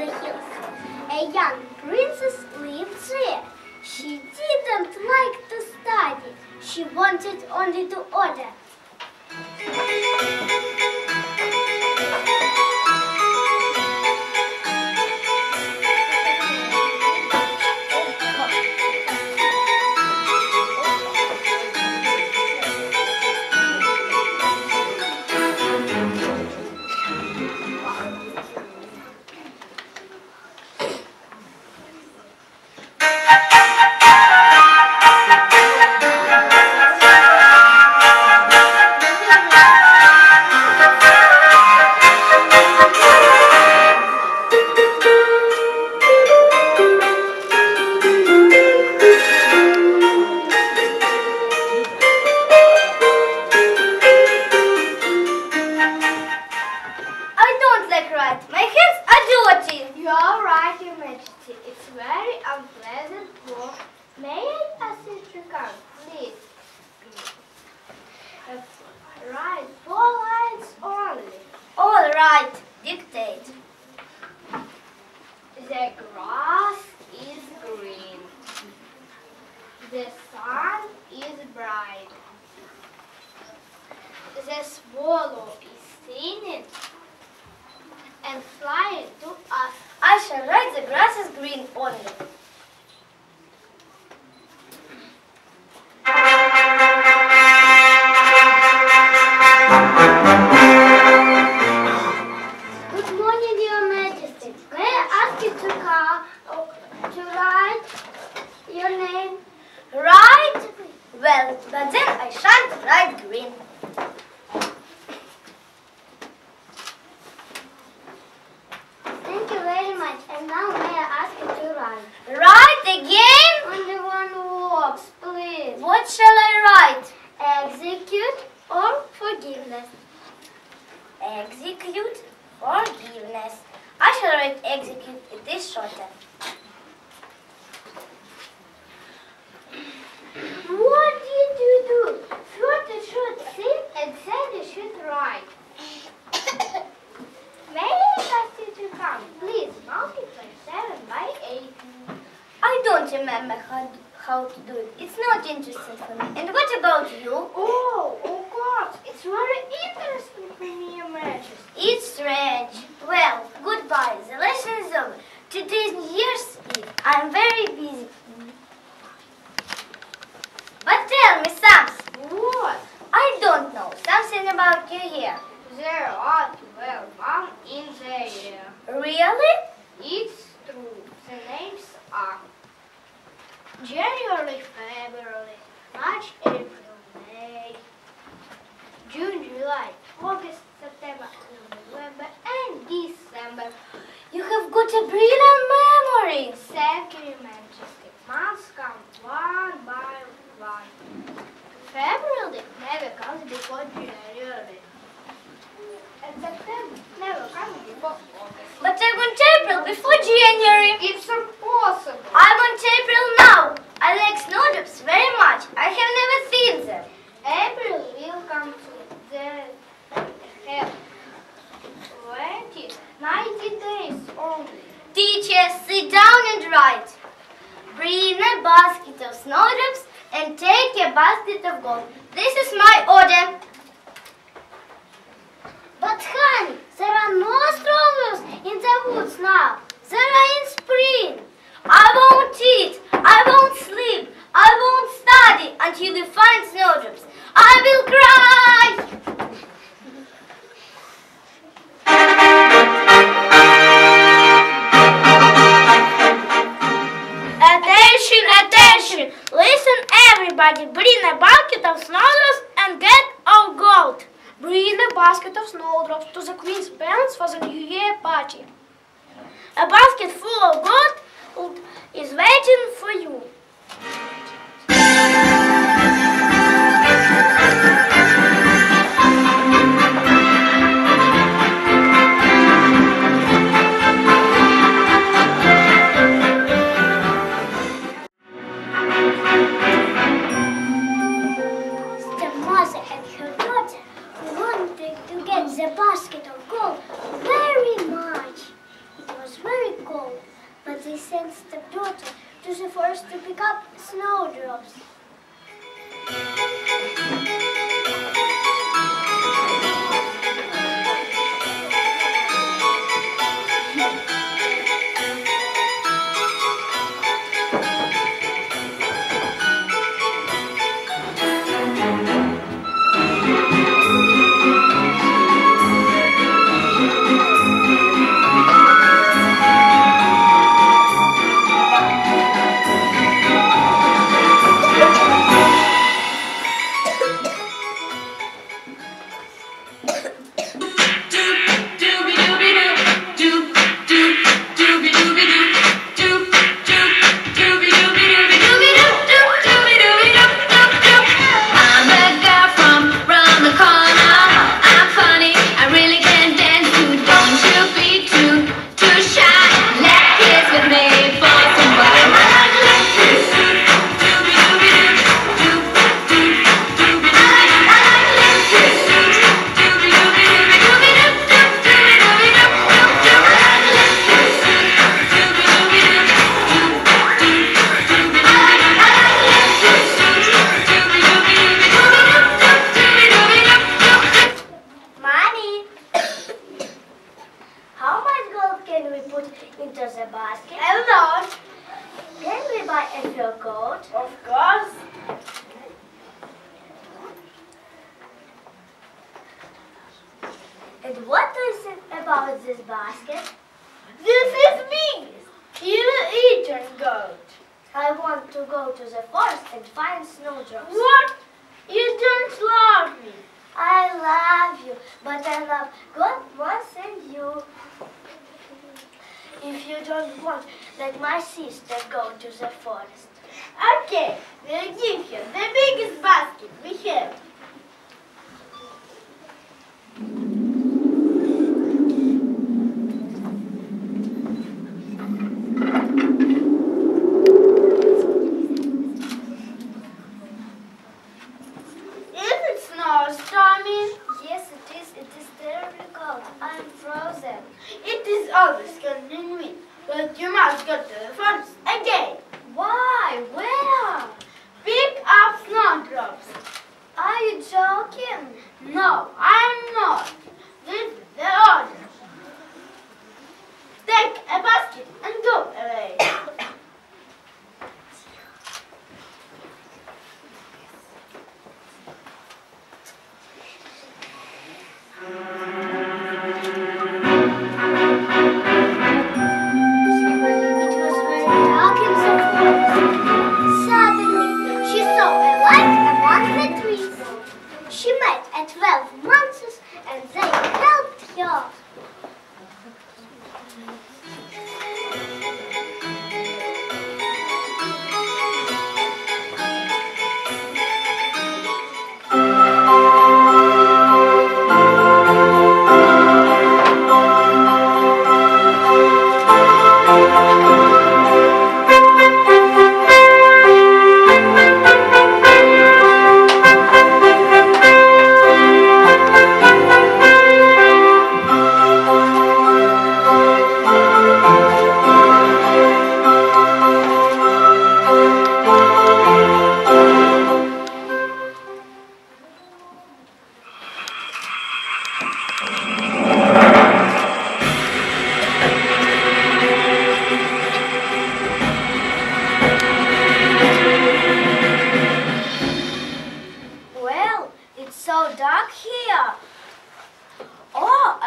the hills. A young princess lived there. She didn't like to study. She wanted only to order. Us. I shall write the grass is green only. It is shorter. What did you do? You should think and you should write. May I ask you to come? Please multiply 7 by 8. I don't remember how, how to do it. It's not interesting for me. And what about you? Oh, of It's very interesting for me, Majesty. It's strange. Well, goodbye. The lesson is over. Today's New Year's Eve. I'm very busy. But tell me something. What? I don't know. Something about New Year. There are 12 months in the year. Really? It's true. The names are January, February, March, April, June, July, August, September, November, and December. You have got a brilliant memory. You, Your Majesty. Months come one by one. February never comes before January. And September never comes before August. But I want April before January. It's impossible. I want April now. I like snowdrops very much. I have never seen them. April will come then, have 20, 90 days only. Teachers, sit down and write. Bring a basket of snowdrops and take a basket of gold. This is my order. But honey, there are no strawberries in the woods now. There are in spring. I won't eat, I won't sleep, I won't study until you find snowdrops. I will cry. Attention, attention! Listen, everybody. Bring a bucket of snowdrops and get our gold. Bring a basket of snowdrops to the queen's palace for the New Year party. A basket full of gold is waiting for you. Love you, but I love God more than you. If you don't want, let my sister go to the forest. Okay, we'll give you the biggest basket we have. No,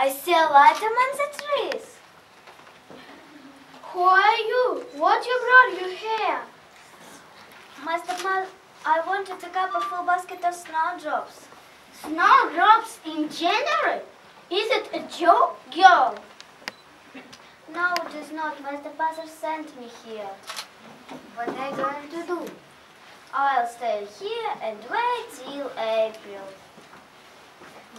I see a light among the trees. Who are you? What you brought you here? Master Ma, I want to pick up a full basket of snowdrops. Snowdrops in January? Is it a joke, girl? No, it is not. Master Pastor sent me here. What are you going to do? I'll stay here and wait till April.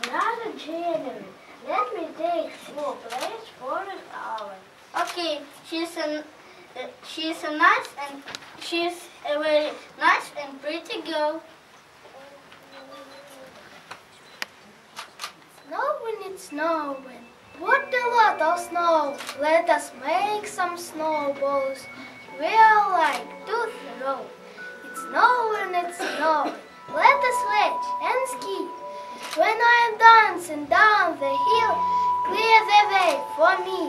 Another January. Let me take your place for an hour. Okay, she's a, uh, she's a nice and she's a very nice and pretty girl. Snowing, it's snowing. What a lot of snow. Let us make some snowballs. We are like to throw. It's snowing, it's snowing. Let us wedge and ski. When I am dancing down the hill, clear the way for me.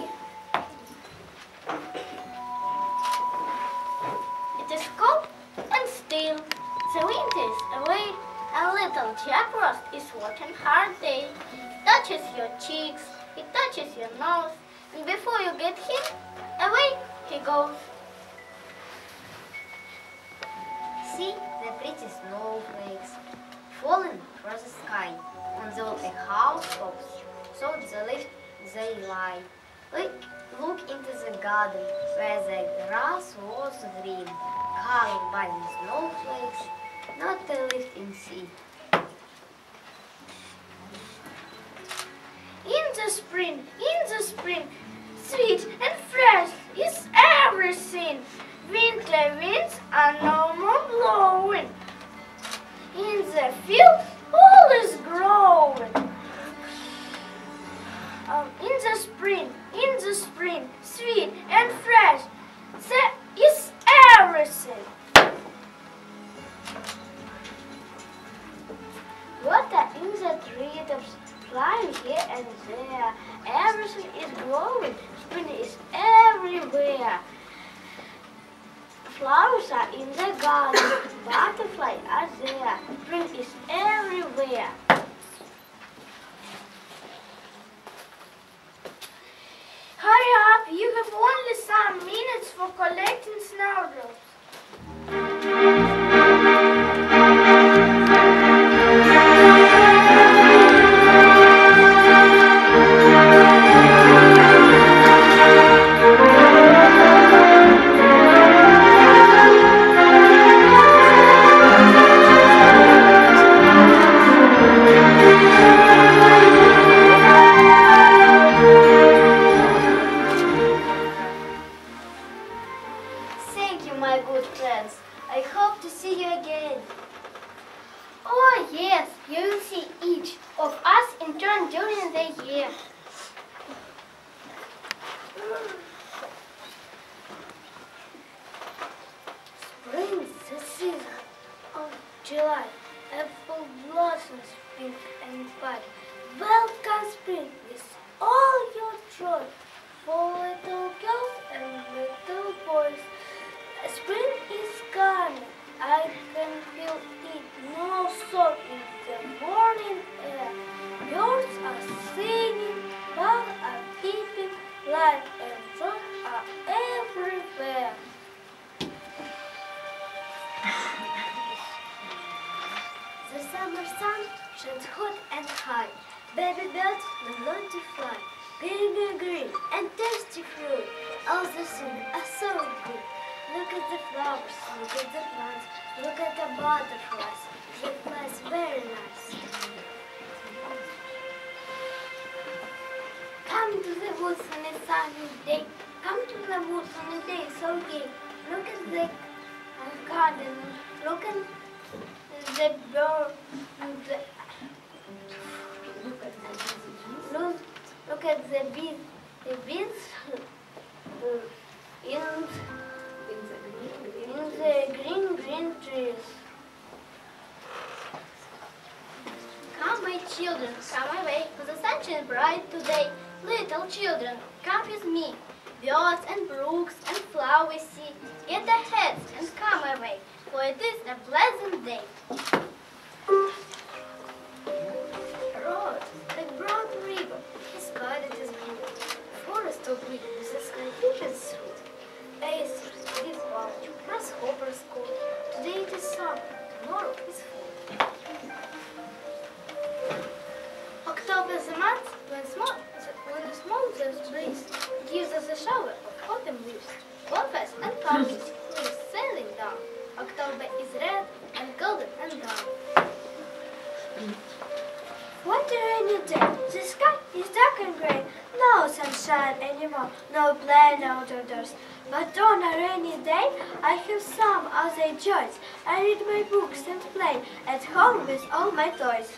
It is cold and still. The wind is away. A little Jack Frost is working hard day. It touches your cheeks, it touches your nose, and before you get him, away he goes. See the pretty snowflakes falling from the sky on the house tops. So the lift they lie. Look, into the garden where the grass was green, covered by the snowflakes, not a leaf in sea. In the spring, in the spring, sweet and fresh is everything. Winter winds are no more blowing. In the field, growing. Um, in the spring, in the spring, sweet and fresh, there is everything. Water in the treetops, flying here and there. Everything is growing. Spring is everywhere. Flowers are in the garden. Butterflies are there. Spring is everywhere. Thank you, my good friends. I hope to see you again. Oh yes, you will see each of us in turn during the year. Spring is the season of July. Apple blossoms pink and white. Welcome spring with all your joy. For little girls and little boys. Spring is coming. I can feel it now so in the morning air. Birds are singing, bugs are peeping, light and sun are everywhere. The summer sun shines hot and high. Baby birds learn to fly. Green, green, green, and tasty fruit. All the scenes are so good. Look at the flowers, look at the plants, look at the butterflies. They fly very nice. Come to the woods on a sunny day. Come to the woods on a day so gay. Look at the uh, garden. Look at the bird. The, look, at the bees. The bees uh, in the green, green trees. Come, my children, come away, for the sun shines bright today. Little children, come with me. Birds and brooks and flowers see. Get their heads and come away, for it is a pleasant day. The broad river, is guided blue. Forest of green with the sky fishes through. Ace it is one grasshopper's school. Today it is sun, tomorrow is fall. October is a month when small, when the small there's breeze. Gives us a shower of autumn leaves, bumpers and palms, leaves sailing down. October is red and golden and dark. What a rainy day! The sky is dark and grey. No sunshine anymore. No play, no outdoors. But on a rainy day, I have some other joys. I read my books and play at home with all my toys.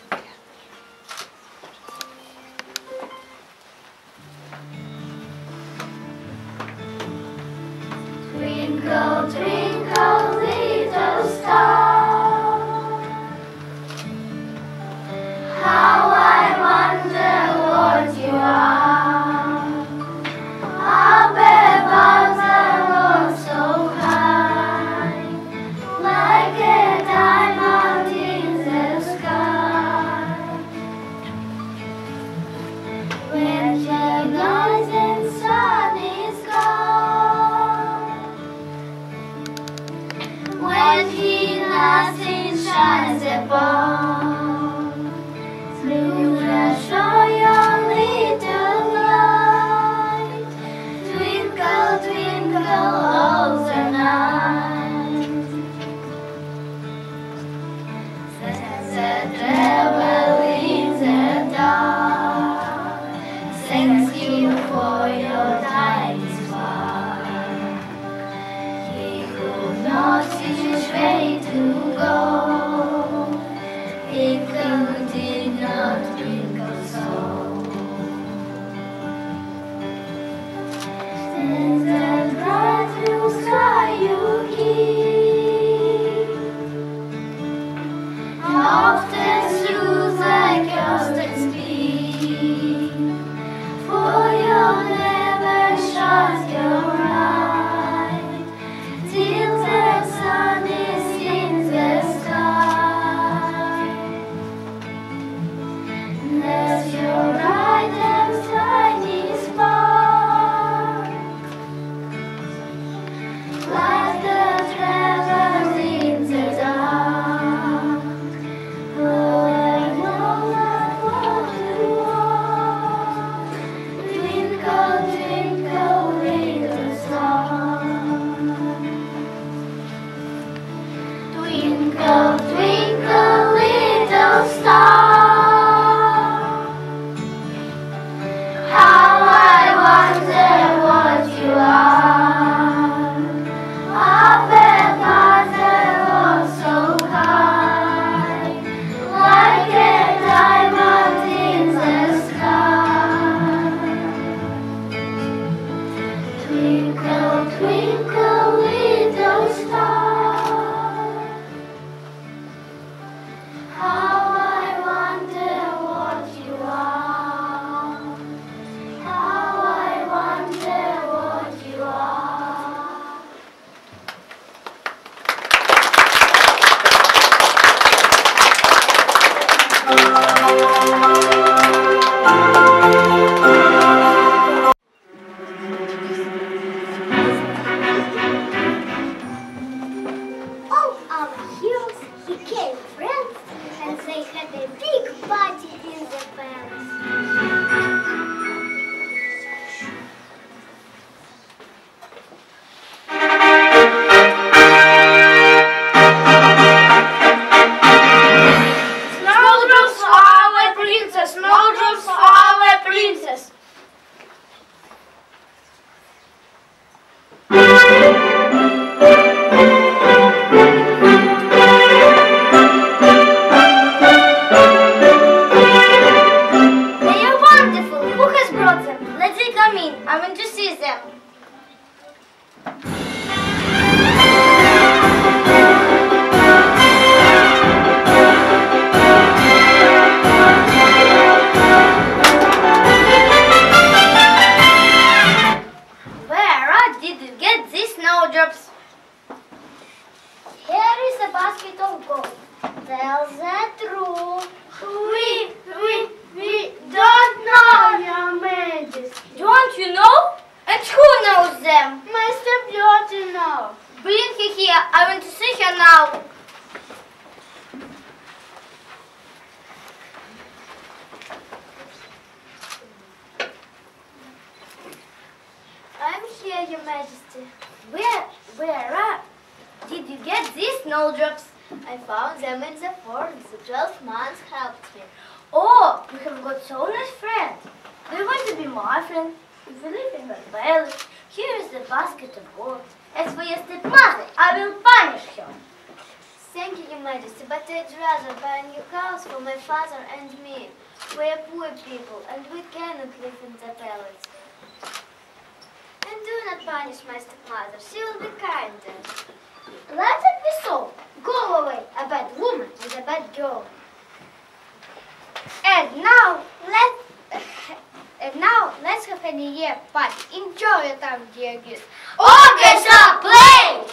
don't you know? And who knows them? My stepdaughter knows. Bring her here. I want to see her now. I'm here, Your Majesty. Where, where are? Did you get these snowdrops? I found them in the forest. The 12 months helped me. Oh, you have got so nice friends. Do you want to be my friend? If you live in my valley, here is the basket of gold. As for your stepmother, I will punish her. Thank you, Your Majesty, but I'd rather buy a new house for my father and me. We are poor people, and we cannot live in the palace. And do not punish my stepmother. She will be kinder. Let it be so. Go away, a bad woman and a bad girl. And now let and now let's have a New Year party. Enjoy your time, dear kids. Orchestra, play!